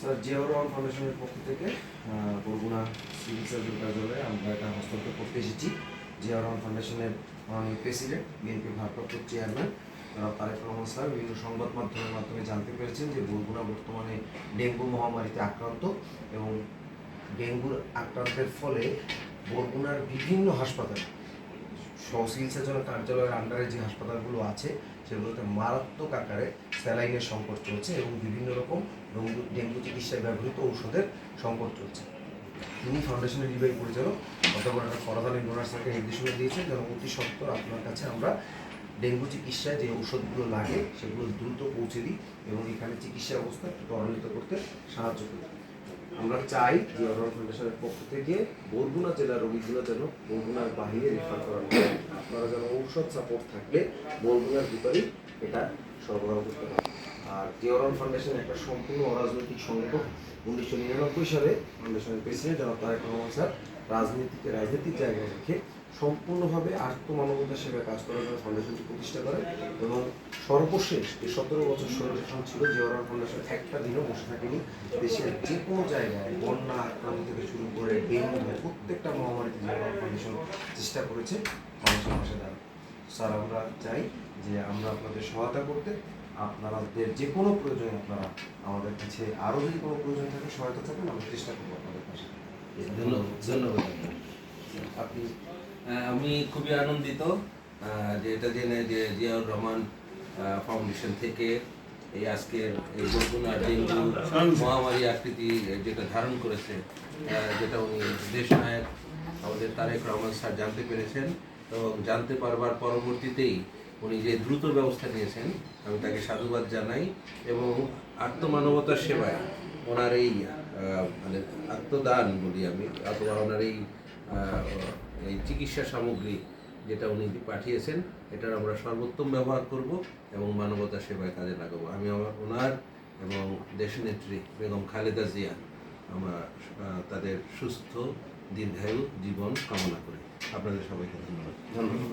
Sir Ziaur Rahman ফাউন্ডেশনের পক্ষ থেকে বরগুনা সিভিল সার্জন কার্যালয়ে আমরা এটা হস্তান্তর করতে এসেছি। জিয়াউর রহমান ফাউন্ডেশনের মাননীয় প্রেসিডেন্ট বিএনপি ভারপ্রাপ্ত চেয়ারম্যান তারেক রহমান স্যার, বিভিন্ন সংবাদ মাধ্যমের মাধ্যমে জানতে পেরেছেন যে বরগুনা বর্তমানে ডেঙ্গু মহামারীতে আক্রান্ত এবং ডেঙ্গুর আক্রান্তের ফলে বরগুনার বিভিন্ন হাসপাতাল, সহ চিকিৎসা জন্য কার্যালয়ের আন্ডারে যে হাসপাতালগুলো আছে, সেগুলোতে মারাত্মক আকারে স্যালাইনের সংকট চলছে এবং বিভিন্ন রকম ডেঙ্গু চিকিৎসায় ব্যবহৃত ঔষধের সংকট চলছে। তিনি ফাউন্ডেশনের নির্বাহী পরিচালক অধ্যাপক ডক্টর ফরাদ আলী ডোনার স্যারকে নির্দেশনা দিয়েছেন যেন অতি সত্তর আপনার কাছে আমরা ডেঙ্গু চিকিৎসায় যে ঔষধগুলো লাগে, সেগুলো দ্রুত পৌঁছে দিই এবং এখানে চিকিৎসা একটু ত্বরান্বিত করতে সাহায্য করি। আমরা চাই যে অরণ ফাউন্ডেশনের পক্ষ থেকে বরগুনা জেলার রোগীগুলো যেন বরগুনার বাহিরে রেফার করানো আপনারা যেন ঔষধ সাপোর্ট থাকলে বরগুনার ভিতরেই এটা সরবরাহ করতে পারেন আর জিওরন ফাউন্ডেশন একটা সম্পূর্ণ অরাজনৈতিক সংগঠন উনিশশো নিরানব্বই সালে ফাউন্ডেশনের প্রেসিডেন্ট জনাব তারেক রহমান স্যার রাজনীতিকে রাজনীতির জায়গায় রেখে সম্পূর্ণভাবে আত্মমানবতার সেবায় কাজ করার জন্য ফাউন্ডেশনটি প্রতিষ্ঠা করে এবং সর্বশেষ যে সতেরো বছর স্বৈরশাসন ছিল জিওরন ফাউন্ডেশন একটা দিনও বসে থাকেনি। দেশের যে কোনো জায়গায় বন্যা আক্রান্ত থেকে শুরু করে ডেঙ্গু, প্রত্যেকটা মহামারীতে জিওরন ফাউন্ডেশন চেষ্টা করেছে দাঁড়ানো স্যার আমরা চাই যে আমরা আপনাদের সহায়তা করতে আপনাদের যে কোনো প্রয়োজনে আপনারা আমাদের কাছে আরও যদি কোনো প্রয়োজন থাকে সহায়তা থাকেন আমরা চেষ্টা করব আপনাদের পাশে ধন্যবাদ ধন্যবাদ। আপনি আমি খুবই আনন্দিত যে এটা জেনে যে জিয়াউর রহমান ফাউন্ডেশন থেকে এই আজকের এই বরগুনা ডেঙ্গু মহামারী আকৃতি যেটা ধারণ করেছে যেটা উনি দেশ নায়ক আমাদের তারেক রহমান স্যার জানতে পেরেছেন। এবং জানতে পারবার পরবর্তীতেই উনি যে দ্রুত ব্যবস্থা নিয়েছেন, আমি তাকে সাধুবাদ জানাই এবং আত্মমানবতার সেবায় ওনার এই মানে আত্মদান বলি আমি, অথবা ওনার এই এই চিকিৎসা সামগ্রী যেটা উনি পাঠিয়েছেন, এটার আমরা সর্বোত্তম ব্যবহার করব এবং মানবতা সেবায় কাজে লাগাবো। আমি আমার ওনার এবং দেশনেত্রী বেগম খালেদা জিয়া, আমরা তাদের সুস্থ দীর্ঘায়ু জীবন কামনা করি। আপনাদের সবাইকে ধন্যবাদ। ধন্যবাদ।